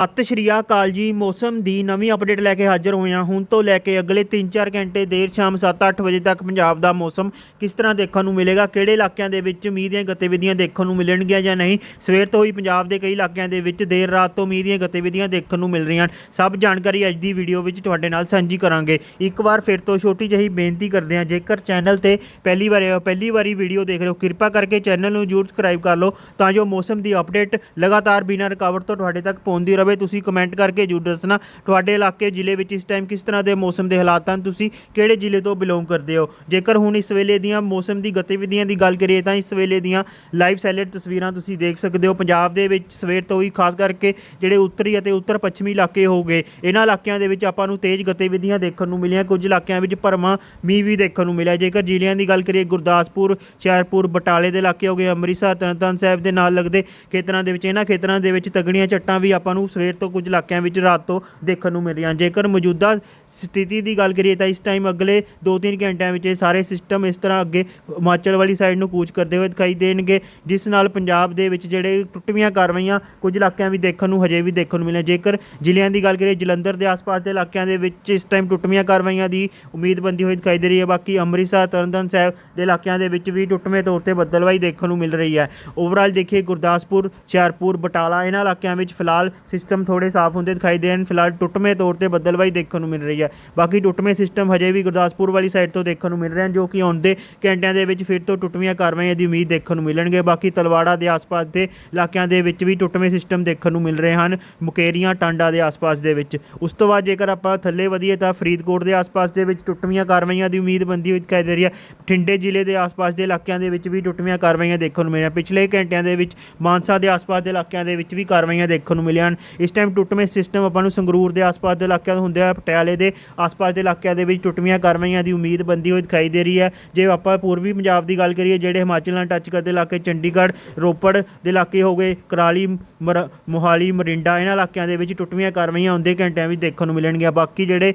ਸਤਿ ਸ਼੍ਰੀ ਅਕਾਲ ਜੀ। ਮੌਸਮ ਦੀ ਨਵੀਂ ਅਪਡੇਟ ਲੈ ਕੇ ਹਾਜ਼ਰ ਹੋਏ ਹਾਂ। ਹੁਣ ਤੋਂ ਲੈ ਕੇ ਅਗਲੇ 3-4 ਘੰਟੇ ਦੇਰ ਸ਼ਾਮ 7-8 ਵਜੇ ਤੱਕ ਪੰਜਾਬ ਦਾ ਮੌਸਮ ਕਿਸ ਤਰ੍ਹਾਂ ਦੇਖਣ ਨੂੰ ਮਿਲੇਗਾ? ਕਿਹੜੇ ਇਲਾਕਿਆਂ ਦੇ ਵਿੱਚ ਮੀਂਹ ਦੀਆਂ ਗਤੀਵਿਧੀਆਂ ਦੇਖਣ ਨੂੰ ਮਿਲਣਗੀਆਂ ਜਾਂ ਨਹੀਂ? ਸਵੇਰ ਤੋਂ ਹੀ ਪੰਜਾਬ ਦੇ ਕਈ ਇਲਾਕਿਆਂ ਦੇ ਵਿੱਚ ਦੇਰ ਰਾਤ ਤੋਂ ਮੀਂਹ ਦੀਆਂ ਗਤੀਵਿਧੀਆਂ ਦੇਖਣ ਨੂੰ ਮਿਲ ਰਹੀਆਂ ਹਨ। ਸਭ ਜਾਣਕਾਰੀ ਅੱਜ ਦੀ ਵੀਡੀਓ ਵਿੱਚ ਤੁਹਾਡੇ ਨਾਲ ਸਾਂਝੀ ਕਰਾਂਗੇ। ਇੱਕ ਵਾਰ ਫਿਰ ਤੋਂ ਛੋਟੀ ਜਿਹੀ ਬੇਨਤੀ ਕਰਦੇ ਹਾਂ, ਜੇਕਰ ਚੈਨਲ ਤੇ ਪਹਿਲੀ ਵਾਰ ਪਹਿਲੀ ਵਾਰੀ ਵੀਡੀਓ ਦੇਖ ਰਹੇ ਹੋ, ਕਿਰਪਾ ਕਰਕੇ ਚੈਨਲ ਨੂੰ ਜਰੂਰ ਸਬਸਕ੍ਰਾਈਬ ਕਰ ਲਓ ਤਾਂ ਜੋ ਮੌਸਮ ਦੀ ਅਪਡੇਟ ਲਗਾਤਾਰ ਬਿਨਾਂ ਰੁਕਾਵਟ ਤੋਂ ਤੁਹਾਡੇ ਤੱਕ ਪਹੁੰਚਦੀ ਰਹੇ। ਤੁਸੀਂ ਕਮੈਂਟ ਕਰਕੇ ਜਰੂਰ ਦੱਸਣਾ। ਤੁਹਾਡੇ ਇਲਾਕੇ, ਜ਼ਿਲ੍ਹੇ ਵਿੱਚ ਇਸ ਟਾਈਮ ਕਿਸ ਤਰ੍ਹਾਂ ਦੇ ਮੌਸਮ ਦੇ ਹਾਲਾਤ ਹਨ? ਤੁਸੀਂ ਕਿਹੜੇ ਜ਼ਿਲ੍ਹੇ ਤੋਂ ਬਿਲੋਂਗ ਕਰਦੇ ਹੋ? ਜੇਕਰ ਹੁਣ ਇਸ ਵੇਲੇ ਦੀਆਂ ਮੌਸਮ ਦੀ ਗਤੀਵਿਧੀਆਂ ਦੀ ਗੱਲ ਕਰੀਏ, ਤਾਂ ਇਸ ਵੇਲੇ ਦੀਆਂ ਲਾਈਵ ਸੈਲੈਟ ਤਸਵੀਰਾਂ ਤੁਸੀਂ ਦੇਖ ਸਕਦੇ ਹੋ। ਪੰਜਾਬ ਦੇ ਵਿੱਚ ਸਵੇਰ ਤੋਂ ਹੀ, ਖਾਸ ਕਰਕੇ ਜਿਹੜੇ ਉੱਤਰੀ ਅਤੇ ਉੱਤਰ ਪੱਛਮੀ ਇਲਾਕੇ ਹੋ ਗਏ, ਇਹਨਾਂ ਇਲਾਕਿਆਂ ਦੇ ਵਿੱਚ ਆਪਾਂ ਨੂੰ ਤੇਜ਼ ਗਤੀਵਿਧੀਆਂ ਦੇਖਣ ਨੂੰ ਮਿਲੀਆਂ। ਕੁਝ ਇਲਾਕਿਆਂ ਵਿੱਚ ਭਰਮਾ ਮੀਂਹ ਵੀ ਦੇਖਣ ਨੂੰ ਮਿਲਿਆ। ਜੇਕਰ ਜ਼ਿਲ੍ਹਿਆਂ ਦੀ ਗੱਲ ਕਰੀਏ, ਗੁਰਦਾਸਪੁਰ ਹੁਸ਼ਿਆਰਪੁਰ ਬਟਾਲੇ ਦੇ ਇਲਾਕੇ ਹੋ ਗਏ, ਅੰਮ੍ਰਿਤਸਰ, ਤਰਨਤਾਰਨ ਸਾਹਿਬ ਦੇ ਨਾਲ ਲੱਗਦੇ ਖੇਤਰਾਂ ਦੇ ਵਿੱਚ, ਇਹਨਾਂ ਖੇਤਰਾਂ ਦੇ ਵਿੱਚ ਤਗੜੀਆਂ ਝੱਟਾਂ ਵੀ ਆਪਾਂ ਨੂੰ ਸਵੇਰ ਤੋਂ ਕੁਝ ਇਲਾਕਿਆਂ ਵਿੱਚ ਰਾਤ ਤੋਂ ਦੇਖਣ ਨੂੰ ਮਿਲ ਰਹੀਆਂ ਜੇਕਰ ਮੌਜੂਦਾ ਸਥਿਤੀ ਦੀ ਗੱਲ ਕਰੀਏ ਤਾਂ ਇਸ ਟਾਈਮ ਅਗਲੇ 2-3 ਘੰਟਿਆਂ ਵਿੱਚ ਇਹ ਸਾਰੇ ਸਿਸਟਮ ਇਸ ਤਰ੍ਹਾਂ ਅੱਗੇ ਹਿਮਾਚਲ ਵਾਲੀ ਸਾਈਡ ਨੂੰ ਕੂਚ ਕਰਦੇ ਹੋਏ ਦਿਖਾਈ ਦੇਣਗੇ, ਜਿਸ ਨਾਲ ਪੰਜਾਬ ਦੇ ਵਿੱਚ ਜਿਹੜੇ ਟੁੱਟਵੀਆਂ ਕਾਰਵਾਈਆਂ ਕੁਝ ਇਲਾਕਿਆਂ ਵਿੱਚ ਦੇਖਣ ਨੂੰ ਹਜੇ ਵੀ ਦੇਖਣ ਨੂੰ ਮਿਲਿਆ। ਜੇਕਰ ਜ਼ਿਲ੍ਹਿਆਂ ਦੀ ਗੱਲ ਕਰੀਏ, ਜਲੰਧਰ ਦੇ ਆਸ-ਪਾਸ ਦੇ ਇਲਾਕਿਆਂ ਦੇ ਵਿੱਚ ਇਸ ਟਾਈਮ ਟੁੱਟਵੀਆਂ ਕਾਰਵਾਈਆਂ ਦੀ ਉਮੀਦ ਬੰਦੀ ਹੋਈ ਦਿਖਾਈ ਦੇ ਰਹੀ ਹੈ। ਬਾਕੀ ਅੰਮ੍ਰਿਤਸਰ, ਤਰਨਤਾਰਨ ਸਾਹਿਬ ਦੇ ਇਲਾਕਿਆਂ ਦੇ ਵਿੱਚ ਵੀ ਟੁੱਟਵੇਂ ਤੌਰ ਤੇ ਬੱਦਲਵਾਈ ਦੇਖਣ ਨੂੰ ਮਿਲ ਰਹੀ ਹੈ। ਓਵਰਆਲ ਦੇਖੀਏ, ਗੁਰਦਾਸਪੁਰ, ਹੁਸ਼ਿਆਰਪੁਰ, ਬਟਾਲਾ, ਇਹਨਾਂ ਇਲਾਕਿਆਂ ਵਿੱਚ ਫਿਲਹਾਲ ਸਿਸਟਮ ਸਿਸਟਮ ਥੋੜੇ ਸਾਫ਼ ਹੁੰਦੇ ਦਿਖਾਈ ਦੇਣ, ਫਿਲਹਾਲ ਟੁੱਟਵੇਂ ਤੌਰ ਤੇ ਬੱਦਲਵਾਈ ਦੇਖਣ ਨੂੰ ਮਿਲ ਰਹੀ ਹੈ। ਬਾਕੀ ਟੁੱਟਵੇਂ ਸਿਸਟਮ ਹਜੇ ਵੀ ਗੁਰਦਾਸਪੁਰ ਵਾਲੀ ਸਾਈਡ ਤੋਂ ਦੇਖਣ ਨੂੰ ਮਿਲ ਰਹੇ ਹਨ ਜੋ ਕਿ ਆਉਂਦੇ ਘੰਟਿਆਂ ਦੇ ਵਿੱਚ ਫਿਰ ਤੋਂ ਟੁੱਟਵੀਆਂ ਕਾਰਵਾਈਆਂ ਦੀ ਉਮੀਦ ਦੇਖਣ ਨੂੰ ਮਿਲਣਗੇ। ਬਾਕੀ ਤਲਵਾੜਾ ਦੇ ਆਸ-ਪਾਸ ਦੇ ਇਲਾਕਿਆਂ ਦੇ ਵਿੱਚ ਵੀ ਟੁੱਟਵੇਂ ਸਿਸਟਮ ਦੇਖਣ ਨੂੰ ਮਿਲ ਰਹੇ ਹਨ, ਮੁਕੇਰੀਆਂ, ਟਾਂਡਾ ਦੇ ਆਸ-ਪਾਸ ਦੇ ਵਿੱਚ। ਉਸ ਤੋਂ ਬਾਅਦ ਜੇਕਰ ਆਪਾਂ ਥੱਲੇ ਵਧੀਏ ਤਾਂ ਫਰੀਦਕੋਟ ਦੇ ਆਸ-ਪਾਸ ਦੇ ਵਿੱਚ ਟੁੱਟਵੀਆਂ ਕਾਰਵਾਈਆਂ ਦੀ ਉਮੀਦ ਬੰਦੀ ਹੋਈ ਦਿਖਾਈ ਦੇ ਰਹੀ ਹੈ। ਬਠਿੰਡੇ ਜ਼ਿਲ੍ਹੇ ਦੇ ਆਸ-ਪਾਸ ਦੇ ਇਲਾਕਿਆਂ ਦੇ ਵਿੱਚ ਵੀ ਟੁੱਟਵੀਆਂ ਕਾਰਵਾਈਆਂ ਦੇਖਣ ਨੂੰ ਮਿਲੀਆਂ। ਪਿਛਲੇ ਘੰਟਿਆਂ ਦੇ ਵਿੱਚ ਮਾਨਸਾ ਦੇ ਆਸ-ਪਾਸ ਦੇ ਇਲਾਕਿਆਂ ਦੇ ਵਿੱਚ ਵੀ ਕਾਰਵਾਈਆਂ ਦੇਖਣ ਨੂੰ ਮਿਲੀਆਂ ਹਨ। ਇਸ ਟਾਈਮ ਟੁੱਟਵੇਂ ਸਿਸਟਮ ਆਪਾਂ ਨੂੰ ਸੰਗਰੂਰ ਦੇ ਆਸ-ਪਾਸ ਦੇ ਇਲਾਕਿਆਂ ਤੋਂ ਹੁੰਦੇ ਆ, ਪਟਿਆਲੇ ਦੇ ਆਸ-ਪਾਸ ਦੇ ਇਲਾਕਿਆਂ ਦੇ ਵਿੱਚ ਟੁੱਟਵੀਆਂ ਕਾਰਵਾਈਆਂ ਦੀ ਉਮੀਦ ਬੰਦੀ ਹੋਈ ਦਿਖਾਈ ਦੇ ਰਹੀ ਹੈ। ਜੇ ਆਪਾਂ ਪੂਰਬੀ ਪੰਜਾਬ ਦੀ ਗੱਲ ਕਰੀਏ, ਜਿਹੜੇ ਹਿਮਾਚਲ ਨਾਲ ਟੱਚ ਕਰਦੇ ਇਲਾਕੇ, ਚੰਡੀਗੜ੍ਹ, ਰੋਪੜ ਦੇ ਇਲਾਕੇ ਹੋ ਗਏ, ਕਰਾਲੀ, ਮਰ- ਮੋਹਾਲੀ, ਮਰਿੰਡਾ, ਇਹਨਾਂ ਇਲਾਕਿਆਂ ਦੇ ਵਿੱਚ ਟੁੱਟਵੀਆਂ ਕਾਰਵਾਈਆਂ ਆਉਂਦੇ ਘੰਟਿਆਂ ਵਿੱਚ ਦੇਖਣ ਨੂੰ ਮਿਲਣਗੀਆਂ। ਬਾਕੀ ਜਿਹੜੇ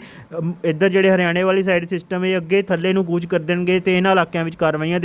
ਇੱਧਰ ਜਿਹੜੇ ਹਰਿਆਣੇ ਵਾਲੀ ਸਾਈਡ ਸਿਸਟਮ ਇਹ ਅੱਗੇ ਥੱਲੇ ਨੂੰ ਕੂਚ ਕਰ ਦੇਣਗੇ ਤੇ ਇਹਨਾਂ ਇਲਾਕਿਆਂ ਵਿੱਚ ਕਾਰਵਾਈਆਂ ਦੇਖ-